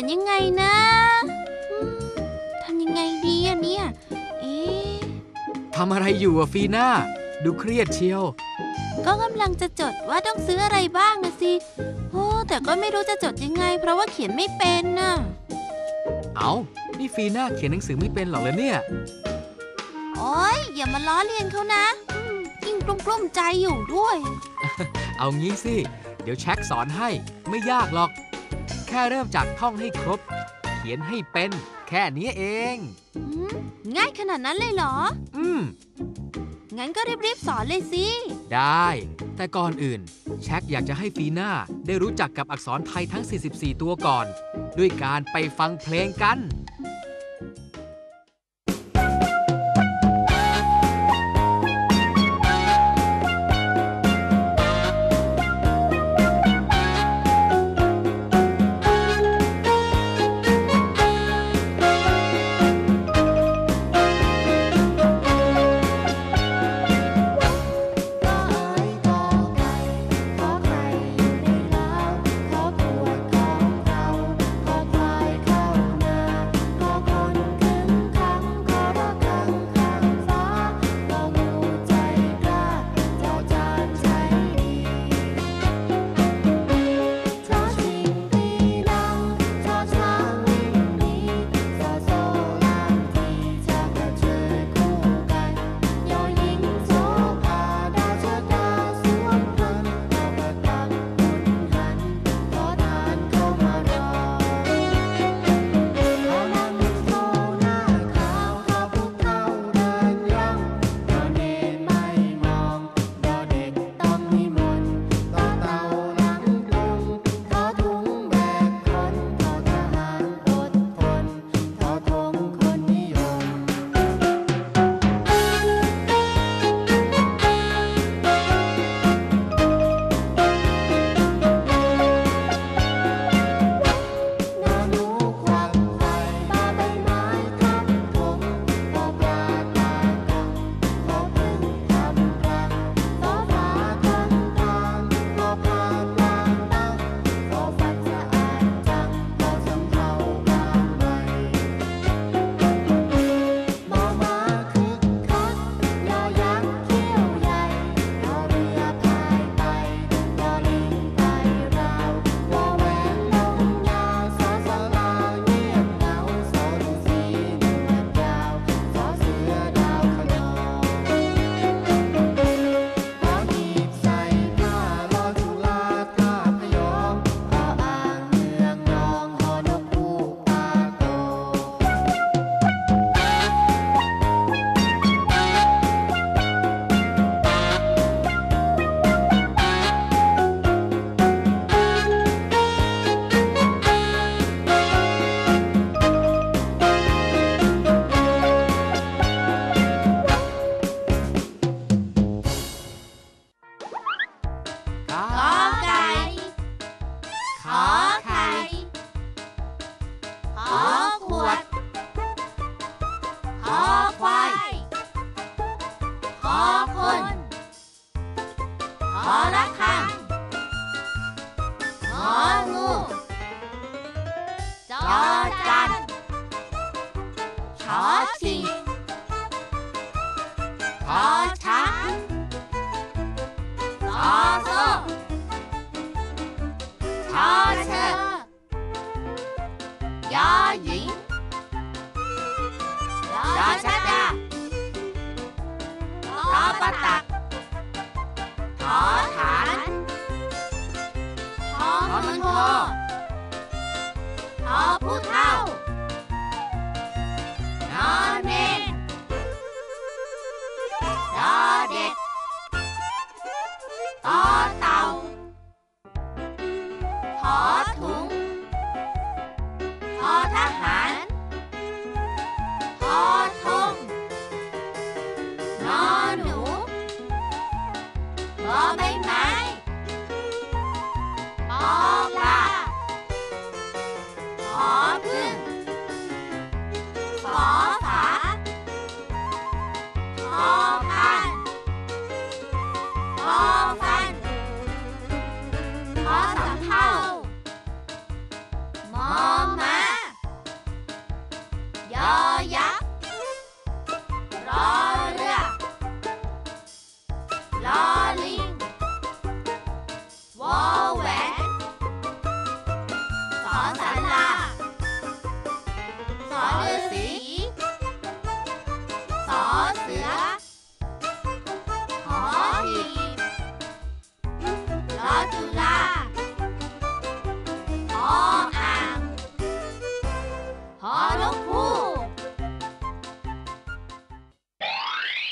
ยนยังไงนะอืมทำยังไงดีอะเนี่ยเอ๊ะทำอะไรอยู่อะฟีน่าดูเครียดเชียว ก็กำลังจะจดว่าต้องซื้ออะไรบ้างนะสิโอ้แต่ก็ไม่รู้จะจดยังไง เพราะว่าเขียนไม่เป็นน่ะเอานี่ฟีน่าเขียนหนังสือไม่เป็นหรอกเลยเนี่ย โอ๊ยอย่ามาล้อเลียนเขานะอืมยิ่งกลุ้มๆใจอยู่ด้วย เอางี้สิ เดี๋ยวแช็คสอนให้ ไม่ยากหรอก แค่เริ่มจากท่องให้ครบ เขียนให้เป็น แค่นี้เอง อืมง่ายขนาดนั้นเลยเหรอ อืม งั้นก็รีบๆสอนเลยสิ ได้ แต่ก่อนอื่น แช็คอยากจะให้ฟีน่าได้รู้จักกับอักษรไทยทั้ง 44 ตัวก่อน ด้วยการไปฟังเพลงกัน tạc. 아.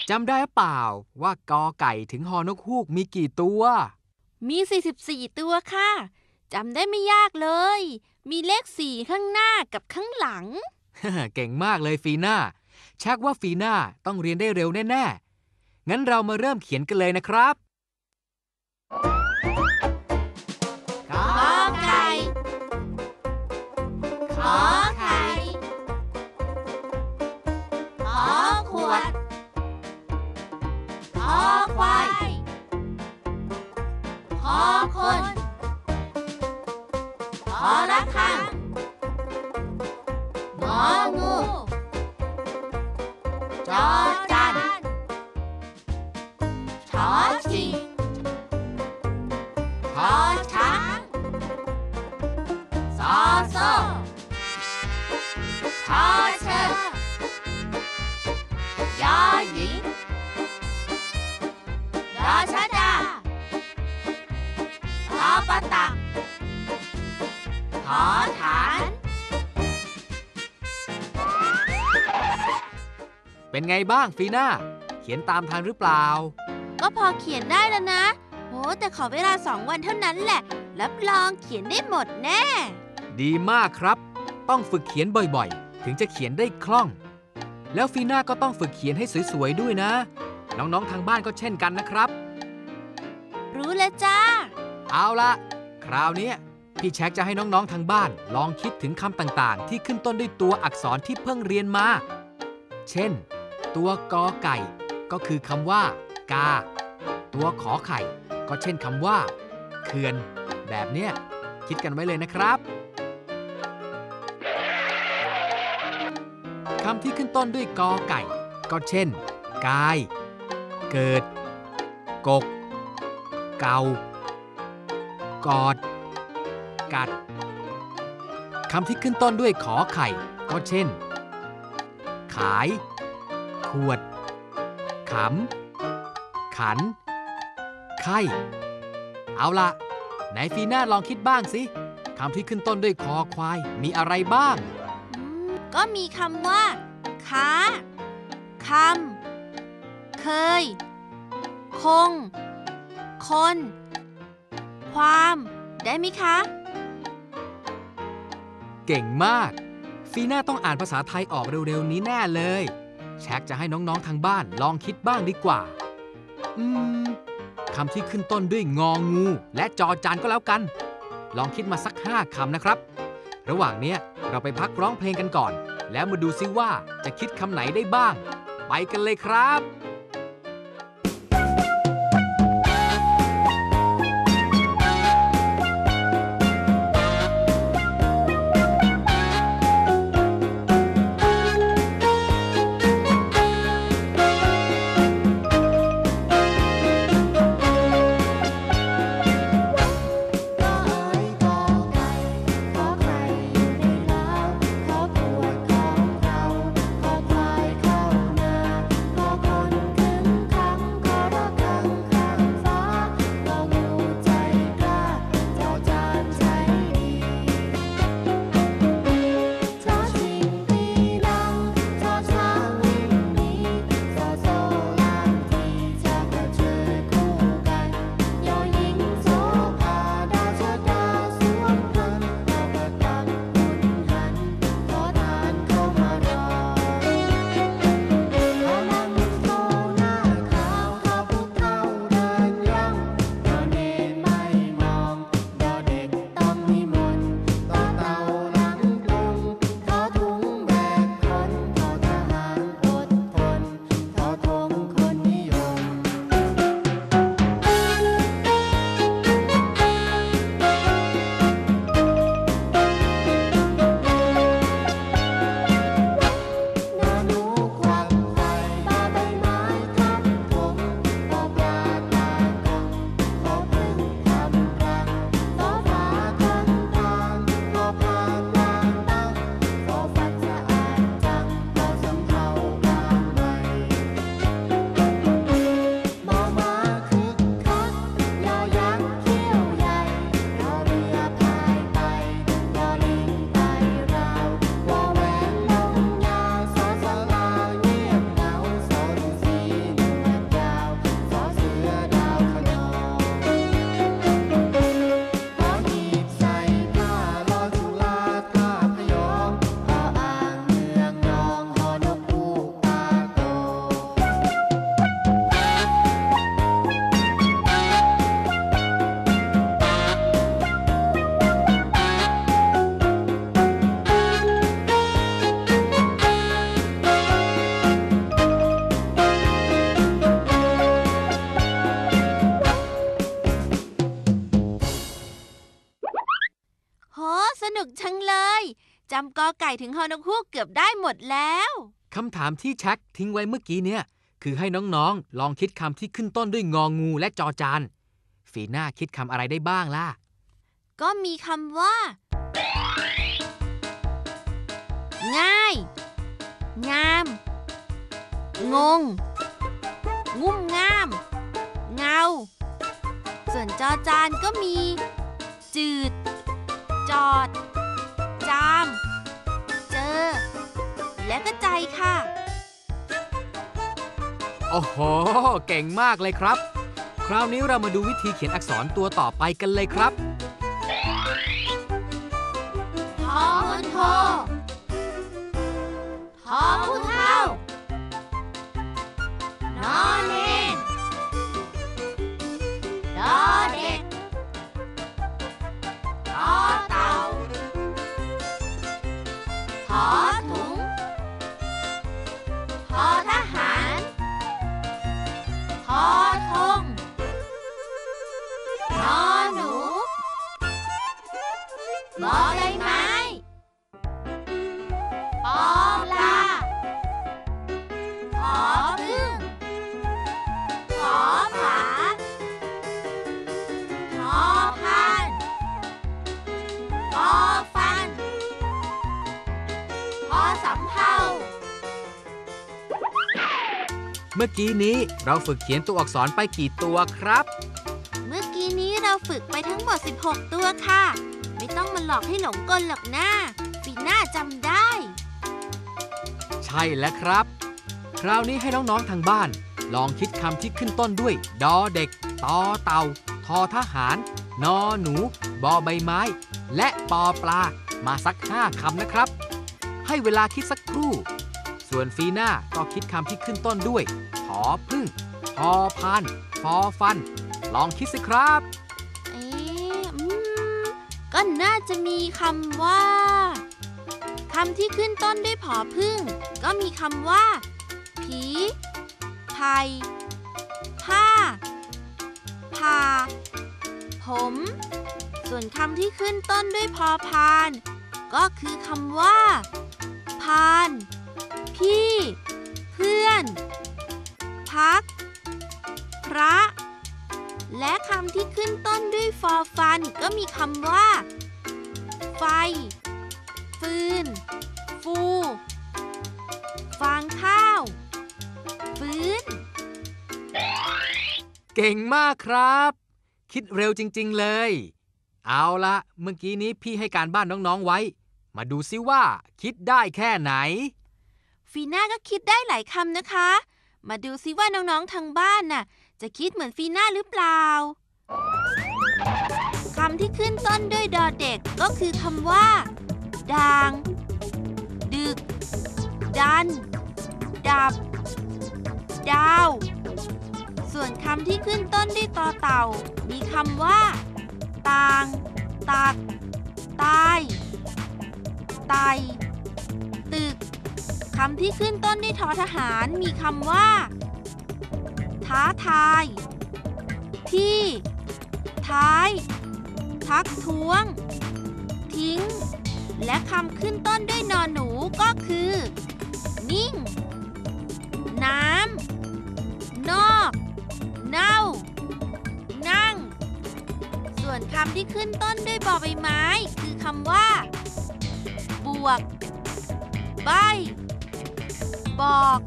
จำได้หรือเปล่าว่ากอไก่ถึงฮอนกฮูกมีกี่ตัว มี 44 ตัวค่ะจำได้ไม่ยากเลย มีเลข4ข้างหน้ากับข้างหลัง เก่งมากเลยฟีน่าชักว่าฟีน่าต้องเรียนได้เร็วแน่ ๆ งั้นเรามาเริ่มเขียนกันเลยนะครับ ขอละฆังงองูจอจันชอชิงชอช้างซอโซ่ เป็นไงบ้างฟีน่าเขียนตามทันหรือเปล่า ก็พอเขียนได้แล้วนะโหแต่ขอเวลาสองวันเท่านั้นแหละ รับรองเขียนได้หมดแน่ ดีมากครับ ต้องฝึกเขียนบ่อยๆ ถึงจะเขียนได้คล่อง แล้วฟีน่าก็ต้องฝึกเขียนให้สวยๆด้วยนะ น้องๆทางบ้านก็เช่นกันนะครับ รู้แล้วจ้า เอาละคราวเนี้ยพี่แช็คจะให้น้องๆทางบ้าน ลองคิดถึงคำต่างๆ ที่ขึ้นต้นด้วยตัวอักษรที่เพิ่งเรียนมา เช่น ตัวกอไก่ ก็คือคำว่า กา ตัวขอไข่ ก็เช่นคำว่า เขื่อน แบบเนี้ย คิดกันไว้เลยนะครับคำที่ขึ้นต้นด้วยกอไก่ ก็เช่น กาย เกิด กก เกากอด กัดคำที่ขึ้นต้นด้วยขอไข่ ก็เช่น ขาย ขวด ขำ ขัน ไข่เอาละไหนฟีน่าลองคิดบ้างสิคำที่ขึ้นต้นด้วยคอควายมีอะไรบ้างอืมก็มีคำว่าค้าคำ เคย คง คน ความ ได้ไหมคะ เก่งมาก ฟีน่าต้องอ่านภาษาไทยออกเร็วๆนี้แน่เลยแช็คจะให้น้องๆทางบ้านลองคิดบ้างดีกว่า อืมคำที่ขึ้นต้นด้วยงองู และจอจานก็แล้วกัน ลองคิดมาสักห้าคำนะครับ ระหว่างเนี้ยเราไปพักร้องเพลงกันก่อน แล้วมาดูซิว่าจะคิดคำไหนได้บ้าง ไปกันเลยครับ นุกจังเลยจำกอไก่ถึงฮอนกฮูกเกือบได้หมดแล้ว คำถามที่แช็คทิ้งไว้เมื่อกี้เนี่ย คือให้น้องๆ ลองคิดคำที่ขึ้นต้นด้วยงองูและจอจานฟีน่าคิดคำอะไรได้บ้างล่ะ ก็มีคำว่า ง่าย งาม งง งุ่มง่าม เงา ส่วนจอจานก็มี จืด จอด จาม เจอ และก็ใจค่ะ โอ้โห เก่งมากเลยครับ คราวนี้เรามาดูวิธีเขียนอักษรตัวต่อไปกันเลยครับทอคนโททอผู้เท่านอนเน บอใบไม้ปอปลาขอพึ่งขอฝาขอพานขอฟันขอสำเภาเมื่อกี้นี้เราฝึกเขียนตัวอักษรไปกี่ตัวครับ เมื่อกี้นี้เราฝึกไปทั้งหมด 16 ตัวค่ะ ต้องมาหลอกให้หลงกลหรอกนะปีหน้าจำได้ ใช่แล้วครับ คราวนี้ให้น้องๆทางบ้าน ลองคิดคำที่ขึ้นต้นด้วย ดอเด็กตอเต่าทอทหาร นอหนู บอใบไม้ และปอปลา มาสักห้าคำนะครับ ให้เวลาคิดสักครู่ ส่วนฟีน่าก็คิดคำที่ขึ้นต้นด้วยผอพึ่งพอพานฟอฟัน ลองคิดสิครับ ก็น่าจะมีคำว่าคำที่ขึ้นต้นด้วยผอพึ่ง ก็มีคำว่า ผีไผ่ผ้าพา ผม ส่วนคำที่ขึ้นต้นด้วยพอพาน ก็คือคำว่า พาน พี่ เพื่อน พัก พระ และคำที่ขึ้นต้นด้วยฟอฟัน ก็มีคำว่า ไฟ ฟืน ฟู ฟางข้าว ฟื้น เก่งมากครับ คิดเร็วจริง ๆ เลย เอาละเมื่อกี้นี้พี่ให้การบ้านน้องๆไว้ มาดูซิว่า คิดได้แค่ไหน ฟีน่าก็คิดได้หลายคำนะคะ มาดูซิว่าน้อง ๆ ทางบ้านน่ะ จะคิดเหมือนฟีน่าหรือเปล่าคำที่ขึ้นต้นด้วยดอเด็กก็คือคำว่าดาง ดึก ดัน ดับ ดาว ส่วนคำที่ขึ้นต้นด้วยตอเต่า มีคำว่า ต่าง ตัก ตาย ไต ตึก คำที่ขึ้นต้นด้วยทอทหารมีคำว่า ท้าทาย ที่ ท้าย ทักท้วง ทิ้ง และคำขึ้นต้นด้วยนอนหนูก็คือ นิ่ง น้ำ นอก เน่า นั่ง ส่วนคำที่ขึ้นต้นด้วยบอใบไม้ คือคำว่า บวก ใบ บอก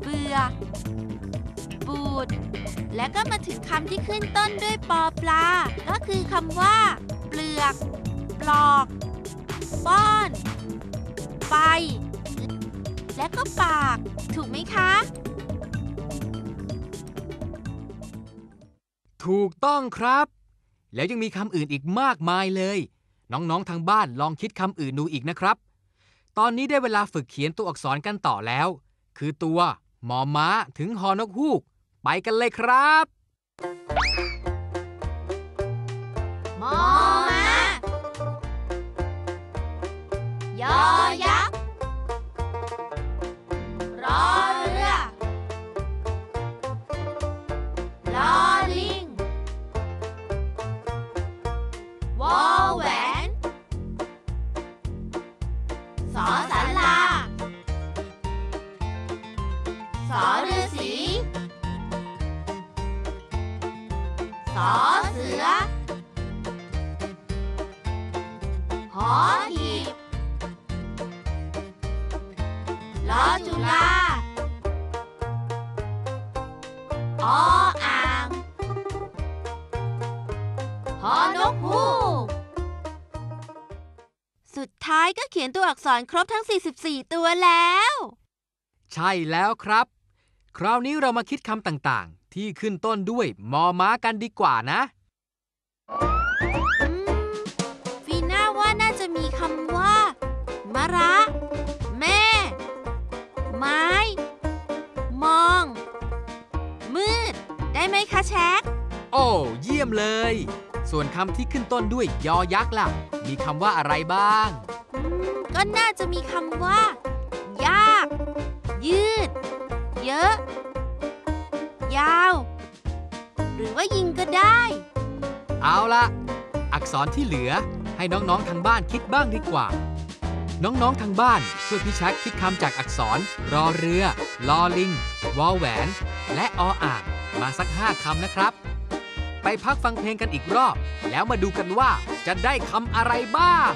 เบื่อ และก็มาถึงคำที่ขึ้นต้นด้วยปอปลา ก็คือคำว่า เปลือก ปลอก ป้อนไฟและก็ปาก ถูกไหมคะ ถูกต้องครับ แล้วยังมีคำอื่นอีกมากมายเลย น้อง ๆ ทางบ้านลองคิดคำอื่นดูอีกนะครับ ตอนนี้ได้เวลาฝึกเขียนตัวอักษรกันต่อแล้ว คือตัว หมอม้าถึงฮอนกฮูก ไปกันเลยครับมอมายอ ก็เขียนตัวอักษรครบทั้ง 44 ตัวแล้ว ใช่แล้วครับ คราวนี้เรามาคิดคำต่างๆ ที่ขึ้นต้นด้วยมอม้ากันดีกว่านะอืมฟีน่าว่าน่าจะมีคำว่ามะระ แม่ ไม้ มอง มืด ได้ไหมคะแช็คโอ้เยี่ยมเลย ส่วนคำที่ขึ้นต้นด้วยยอยักษ์ล่ะ มีคำว่าอะไรบ้างอืม ก็น่าจะมีคำว่า ยาก ยืด เยอะ ยาว หรือว่ายิงก็ได้ เอาละอักษรที่เหลือให้น้องๆทางบ้านคิดบ้างดีกว่า น้องๆทางบ้านช่วยพี่ชักคิดคำจากอักษร รอเรือ ลอลิง วอแหวน และออ่างมาสักห้าคำนะครับ ไปพักฟังเพลงกันอีกรอบ แล้วมาดูกันว่าจะได้คำอะไรบ้าง